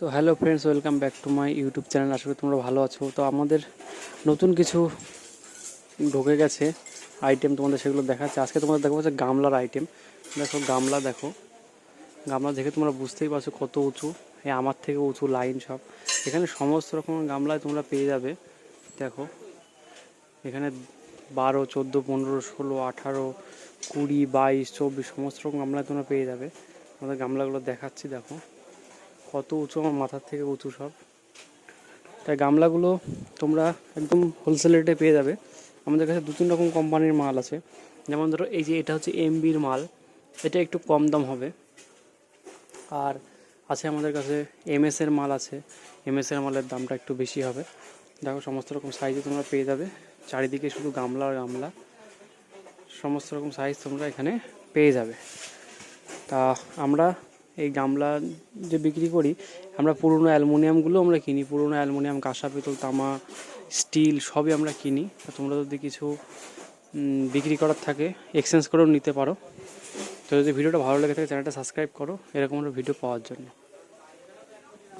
তো hello friends, welcome back to my YouTube channel. করি তোমরা ভালো আছো। তো আমাদের নতুন কিছু ঢুকে গেছে আইটেম তোমাদের সেগুলো দেখাচ্ছে। আজকে তোমাদের দেখো হচ্ছে গামলার আইটেম দেখো, গামলা দেখো। গামলা দেখে তোমরা বুঝতেই পারছ কত উঁচু। এই আমার থেকে উঁচু লাইন সব। এখানে সমস্ত রকমের গামলায় তোমরা পেয়ে যাবে। দেখো, এখানে বারো, চোদ্দ, পনেরো, ষোলো, আঠারো, কুড়ি, বাইশ, চব্বিশ, সমস্ত রকম গামলায় তোমরা পেয়ে যাবে। আমাদের গামলাগুলো দেখাচ্ছি, দেখো। কত উঁচু আমার মাথার থেকে উঁচু সব। তাই গামলাগুলো তোমরা একদম হোলসেল রেটে পেয়ে যাবে। আমাদের কাছে দু তিন রকম কোম্পানির মাল আছে। যেমন ধরো এই যে এটা হচ্ছে এমবির মাল, এটা একটু কম দাম হবে। আর আছে আমাদের কাছে এমএস এর মাল আছে। এমএস এর মালের দামটা একটু বেশি হবে। দেখো সমস্ত রকম সাইজে তোমরা পেয়ে যাবে। চারিদিকে শুধু গামলা আর গামলা। সমস্ত রকম সাইজ তোমরা এখানে পেয়ে যাবে। তা আমরা এই গামলা যে বিক্রি করি, আমরা পুরনো অ্যালমোনিয়ামগুলো আমরা কিনি। পুরনো অ্যালমোনিয়াম, কাঁসা, পিতল, তামা, স্টিল সবই আমরা কিনি। তোমরা যদি কিছু বিক্রি করার থাকে, এক্সচেঞ্জ করেও নিতে পারো। তো যদি ভিডিওটা ভালো লেগে থাকে, চ্যানেলটা সাবস্ক্রাইব করো। এরকম ভিডিও পাওয়ার জন্য।